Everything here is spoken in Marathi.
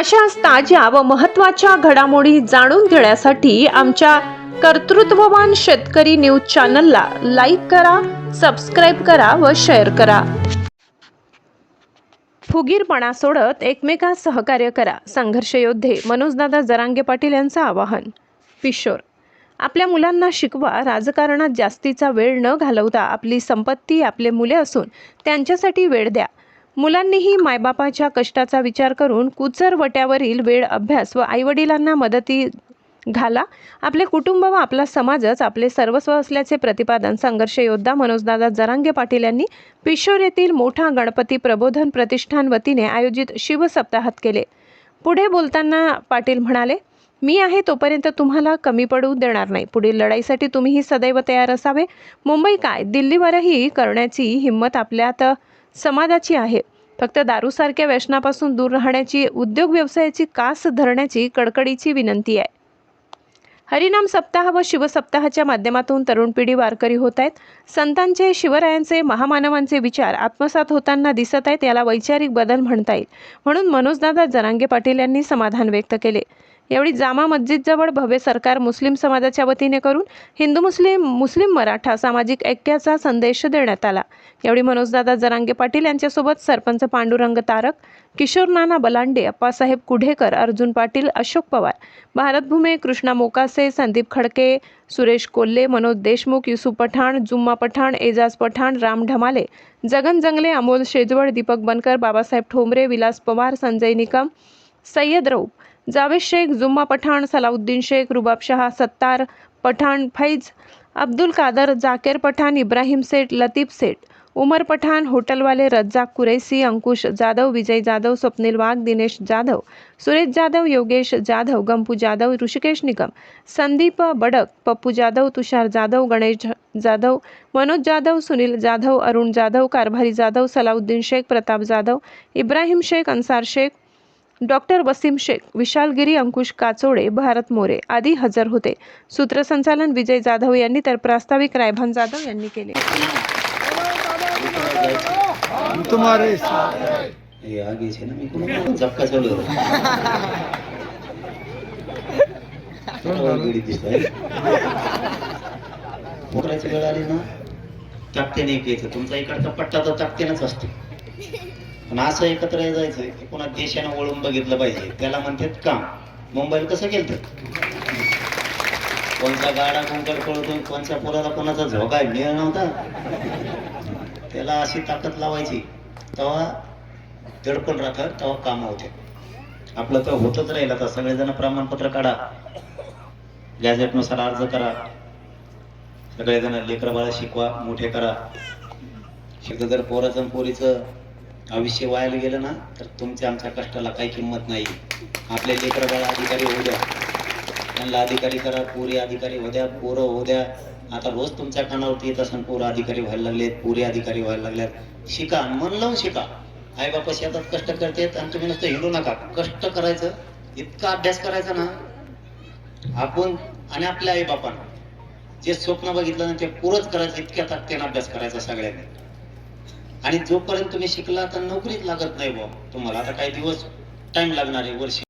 अशाच ताज्या व महत्त्वाच्या घडामोडी जाणून घेण्यासाठी आमच्या कर्तृत्ववान शेतकरी न्यूज चॅनलला लाईक करा सबस्क्राईब करा व शेअर करा. फुगीरपणा सोडत एकमेकास सहकार्य करा संघर्ष योद्धे मनोजदादा जरांगे पाटील यांचं आवाहन. पिशोर आपल्या मुलांना शिकवा राजकारणात जास्तीचा वेळ न घालवता आपली संपत्ती आपले मुले असून त्यांच्यासाठी वेळ द्या. मुलांनीही मायबापाच्या कष्टाचा विचार करून कुचर वट्यावरील वेळ अभ्यास व आईवडिलांना मदती घाला. आपले कुटुंब व आपला समाजच आपले सर्वस्व असल्याचे प्रतिपादन संघर्ष योद्धा मनोजदादा जरांगे पाटील यांनी पिशोर येथील मोठा गणपती प्रबोधन प्रतिष्ठान वतीने आयोजित शिवसप्ताहात केले. पुढे बोलताना पाटील म्हणाले मी आहे तोपर्यंत तुम्हाला कमी पडू देणार नाही. पुढील लढाईसाठी तुम्हीही सदैव तयार असावे. मुंबई काय? दिल्लीवरही करण्याची हिंमत आपल्यात समाजाची आहे. फक्त दारूसारख्या व्यसनापासून दूर राहण्याची उद्योग व्यवसायाची कास धरण्याची कडकडीची विनंती आहे. हरिनाम सप्ताह व शिवसप्ताहाच्या माध्यमातून तरुण पिढी वारकरी होत आहेत. संतांचे शिवरायांचे महामानवांचे विचार आत्मसात होताना दिसत आहेत याला वैचारिक बदल म्हणता येईल. म्हणून मनोजदादा जरांगे पाटील यांनी समाधान व्यक्त केले. यावेळी जामा मस्जिदजवळ भव्य सरकार मुस्लिम समाजाच्या वतीने करून हिंदू मुस्लिम मुस्लिम मराठा सामाजिक ऐक्याचा संदेश देण्यात आला. यावेळी मनोजदादा जरांगे पाटील यांच्यासोबत सरपंच पांडुरंग तारक किशोर नाना बलांडे अप्पासाहेब कुढेकर अर्जुन पाटील अशोक पवार भारतभूमे कृष्णा मोकासे संदीप खडके सुरेश कोल्हे मनोज देशमुख युसुफ पठाण जुम्मा पठाण एजाज पठाण राम ढमाले जगन जंगले अमोल शेजवळ दीपक बनकर बाबासाहेब ठोंबरे विलास पवार संजय निकम सय्यद रौफ जावेद शेख जुम्मा पठाण सलाउद्दीन शेख रुबाब शहा सत्तार पठाण फैज अब्दुल कादर जाकेर पठाण इब्राहिम सेठ लतीफ सेठ उमर पठाण होटलवाले रज्जाक कुरैसी अंकुश जाधव विजय जाधव स्वप्नील वाघ दिनेश जाधव सुरेश जाधव योगेश जाधव गंपू जाधव ऋषिकेश निगम संदीप बडक पप्पू जाधव तुषार जाधव गणेश जाधव मनोज जाधव सुनील जाधव अरुण जाधव कारभारी जाधव सलाउद्दीन शेख प्रताप जाधव इब्राहिम शेख अन्सार शेख डॉक्टर वसीम शेख विशालगिरी अंकुश काचोडे भारत मोरे आदी हजर होते. सूत्रसंचालन विजय जाधव यांनी तर प्रास्ताविक रायभान जाधव यांनी केले. कॅप्टन एक येतो. तुमचा इकडचा पट्टा तर कॅप्टनच असतो. पण असं एकत्र जायचं की पुन्हा देशानं वळून बघितलं पाहिजे. त्याला म्हणतात काम. मुंबईला कसं केलं कोणचा गाडा कोणकडे पळतो कोणच्या पोराला कोणाचा झोका मिळ नव्हता. त्याला अशी ताकद लावायची. तेव्हा दडपण राहतं तेव्हा काम होते. आपलं तर होतच राहील आता. सगळेजण प्रमाणपत्र काढा. गॅझेटनुसार अर्ज करा. सगळेजण लेकरं बाळा शिकवा मोठे करा. शिकलं तर पोराचं पोरीचं आयुष्य व्हायला गेलं ना तर तुमच्या आमच्या कष्टाला काही किंमत नाही. आपले लेकरं बाळा अधिकारी होऊ द्या. त्यांना अधिकारी करा पुरे अधिकारी होऊ द्या पोरं होऊ द्या. आता रोज तुमच्या कानावरती येत असून पोरं अधिकारी व्हायला लागलेत पुरे अधिकारी व्हायला लागल्यात. शिका मन लावून शिका. आई बापा शेतात कष्ट करतेत आणि तुम्ही नुसतं हिंडू नका. कष्ट करायचं इतका अभ्यास करायचा ना आपण आणि आपल्या आई बापानं जे स्वप्न बघितलं ना ते पुरंच करायचं इतक्या ताकदीनं अभ्यास करायचा सगळ्यांनी. आणि जोपर्यंत तुम्ही शिकला तर नोकरीच लागत नाही बुवा. तुम्हाला आता काही दिवस टाइम लागणार आहे वर्ष.